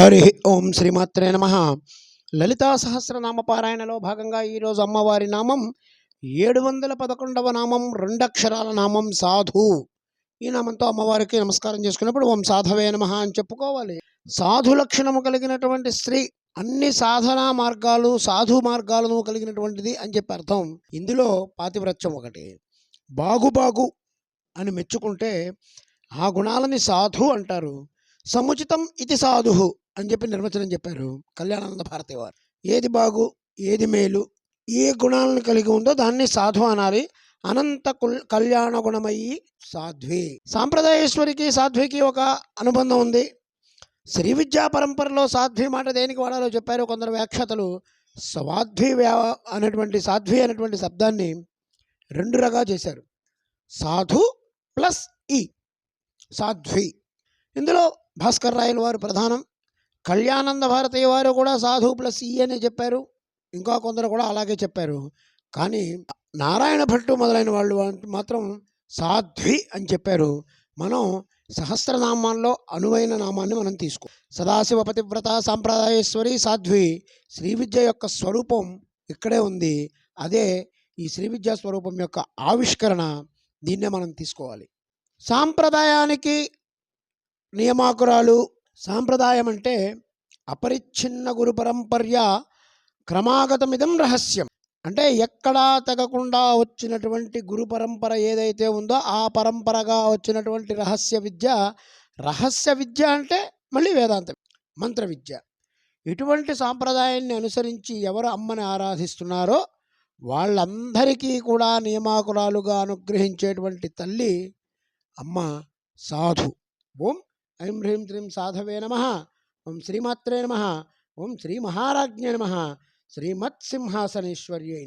హరి ఓం శ్రీమాత్రే నమ. లలితా సహస్రనామ పారాయణలో భాగంగా ఈరోజు అమ్మవారి నామం ఏడు వందల పదకొండవ నామం రెండక్షరాల నామం సాధు. ఈ నామంతో అమ్మవారికి నమస్కారం చేసుకున్నప్పుడు ఓం సాధవే నమ అని చెప్పుకోవాలి. సాధు లక్షణము కలిగినటువంటి స్త్రీ అన్ని సాధనా మార్గాలు సాధు మార్గాలను కలిగినటువంటిది అని చెప్పి అర్థం. ఇందులో పాతివ్రత్యం ఒకటి. బాగు బాగు అని మెచ్చుకుంటే ఆ గుణాలని సాధు అంటారు. సముచితం ఇది సాధు. అని చెప్పి నిర్వచనం చెప్పారు కళ్యాణానంద భారతి వారు. ఏది బాగు ఏది మేలు ఏ గుణాలను కలిగి ఉందో దాన్ని సాధు అనాలి. అనంత కళ్యాణ గుణమయ్యి సాధ్వి. సాంప్రదాయేశ్వరికి సాధ్వికి ఒక అనుబంధం ఉంది. శ్రీ విద్యా పరంపరలో సాధ్వి మాట దేనికి వాడాలో చెప్పారు కొందరు వ్యాఖ్యాతలు. స్వాధ్వి అనేటువంటి సాధ్వి అనేటువంటి శబ్దాన్ని రెండు రగా చేశారు. సాధు ప్లస్ ఈ సాధ్వి. ఇందులో భాస్కర్ రాయల వారు ప్రధానం. కళ్యాణంద భారతీయ వారు కూడా సాధు ప్లస్ ఈ అని చెప్పారు. ఇంకా కొందరు కూడా అలాగే చెప్పారు. కానీ నారాయణ భట్టు మొదలైన వాళ్ళు మాత్రం సాధ్వి అని చెప్పారు. మనం సహస్రనామాల్లో అనువైన నామాన్ని మనం తీసుకో సదాశివ పతివ్రత సాంప్రదాయేశ్వరి సాధ్వి శ్రీ విద్య యొక్క స్వరూపం ఇక్కడే ఉంది. అదే ఈ శ్రీ విద్యా స్వరూపం యొక్క ఆవిష్కరణ దీన్నే మనం తీసుకోవాలి. సాంప్రదాయానికి నియమాకురాలు సాంప్రదాయం అంటే అపరిచ్ఛిన్న గురు పరంపర్య క్రమాగతమిదం రహస్యం. అంటే ఎక్కడా తెగకుండా వచ్చినటువంటి గురు పరంపర ఏదైతే ఉందో ఆ పరంపరగా వచ్చినటువంటి రహస్య విద్య రహస్య విద్య అంటే మళ్ళీ వేదాంతం మంత్ర విద్య. ఇటువంటి సాంప్రదాయాన్ని అనుసరించి ఎవరు అమ్మని ఆరాధిస్తున్నారో వాళ్ళందరికీ కూడా నియమాకురాలుగా అనుగ్రహించేటువంటి తల్లి అమ్మ సాధు. ఓం ఐం హ్రీం శ్రీం సాధవే నమ ఓం శ్రీమాత్రే నమ ఓం శ్రీ మహారాజ్ఞే నమ శ్రీమత్సింహాసనేశ్వర్యై